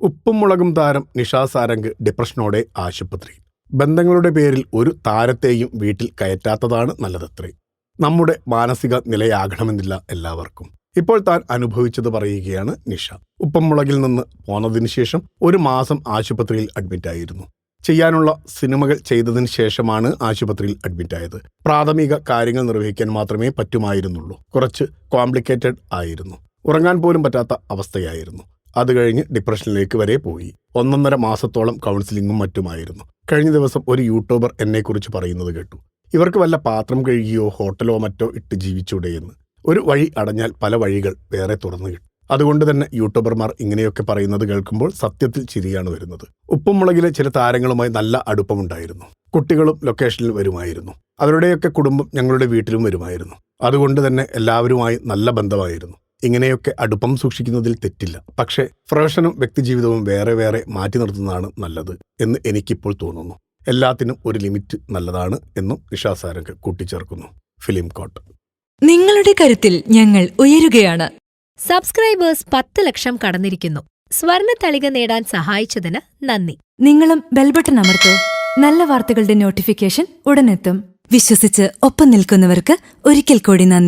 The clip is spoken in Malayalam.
ഉപ്പും മുളകും താരം നിഷാ സാരംഗ് ഡിപ്രഷനോടെ ആശുപത്രിയിൽ ബന്ധങ്ങളുടെ പേരിൽ ഒരു താരത്തെയും വീട്ടിൽ കയറ്റാത്തതാണ് നല്ലതത്രേ. നമ്മുടെ മാനസിക നിലയാകണമെന്നില്ല എല്ലാവർക്കും. ഇപ്പോൾ താൻ അനുഭവിച്ചത് പറയുകയാണ് നിഷ. ഉപ്പും മുളകിൽ നിന്ന് പോന്നതിന് ശേഷം ഒരു മാസം ആശുപത്രിയിൽ അഡ്മിറ്റായിരുന്നു. ചെയ്യാനുള്ള സിനിമകൾ ചെയ്തതിന് ശേഷമാണ് ആശുപത്രിയിൽ അഡ്മിറ്റായത്. പ്രാഥമിക കാര്യങ്ങൾ നിർവഹിക്കാൻ മാത്രമേ പറ്റുമായിരുന്നുള്ളൂ. കുറച്ച് കോംപ്ലിക്കേറ്റഡ് ആയിരുന്നു. ഉറങ്ങാൻ പോലും പറ്റാത്ത അവസ്ഥയായിരുന്നു. അത് കഴിഞ്ഞ് ഡിപ്രഷനിലേക്ക് വരെ പോയി. ഒന്നൊന്നര മാസത്തോളം കൗൺസിലിങ്ങും മറ്റുമായിരുന്നു. കഴിഞ്ഞ ദിവസം ഒരു യൂട്യൂബർ എന്നെക്കുറിച്ച് പറയുന്നത് കേട്ടു. ഇവർക്ക് വല്ല പാത്രം കഴുകിയോ ഹോട്ടലോ മറ്റോ ഇട്ട് ജീവിച്ചൂടെ ഒരു വഴി അടഞ്ഞാൽ പല വഴികൾ വേറെ തുറന്നു കിട്ടും. അതുകൊണ്ട് തന്നെ യൂട്യൂബർമാർ ഇങ്ങനെയൊക്കെ പറയുന്നത് കേൾക്കുമ്പോൾ സത്യത്തിൽ ചിരിയാണ് വരുന്നത്. ഉപ്പും മുളകിലെ ചില താരങ്ങളുമായി നല്ല അടുപ്പമുണ്ടായിരുന്നു. കുട്ടികളും ലൊക്കേഷനിൽ വരുമായിരുന്നു. അവരുടെയൊക്കെ കുടുംബം ഞങ്ങളുടെ വീട്ടിലും വരുമായിരുന്നു. അതുകൊണ്ട് തന്നെ എല്ലാവരുമായി നല്ല ബന്ധമായിരുന്നു. ഇങ്ങനെയൊക്കെ അടുപ്പം സൂക്ഷിക്കുന്നതിൽ തെറ്റില്ല. പക്ഷേ പ്രൊഫഷനും വ്യക്തിജീവിതവും വേറെ വേറെ മാറ്റി നിർത്തുന്നതാണ് നല്ലത് എന്ന് എനിക്കിപ്പോൾ തോന്നുന്നു. എല്ലാത്തിനും ഒരു ലിമിറ്റ് നല്ലതാണ് എന്നും നിഷാസാരംഗ് കൂട്ടിച്ചേർക്കുന്നു. ഫിലിം കോട്ട് നിങ്ങളുടെ കരുത്തിൽ ഞങ്ങൾ ഉയരുകയാണ്. സബ്സ്ക്രൈബേഴ്സ് പത്ത് ലക്ഷം കടന്നിരിക്കുന്നു. സ്വർണ തളിക നേടാൻ സഹായിച്ചതിന് നന്ദി. നിങ്ങളും ബെൽബട്ടൺ അമർത്തോ. നല്ല വാർത്തകളുടെ നോട്ടിഫിക്കേഷൻ ഉടനെത്തും. വിശ്വസിച്ച് ഒപ്പം നിൽക്കുന്നവർക്ക് ഒരിക്കൽ കൂടി നന്ദി.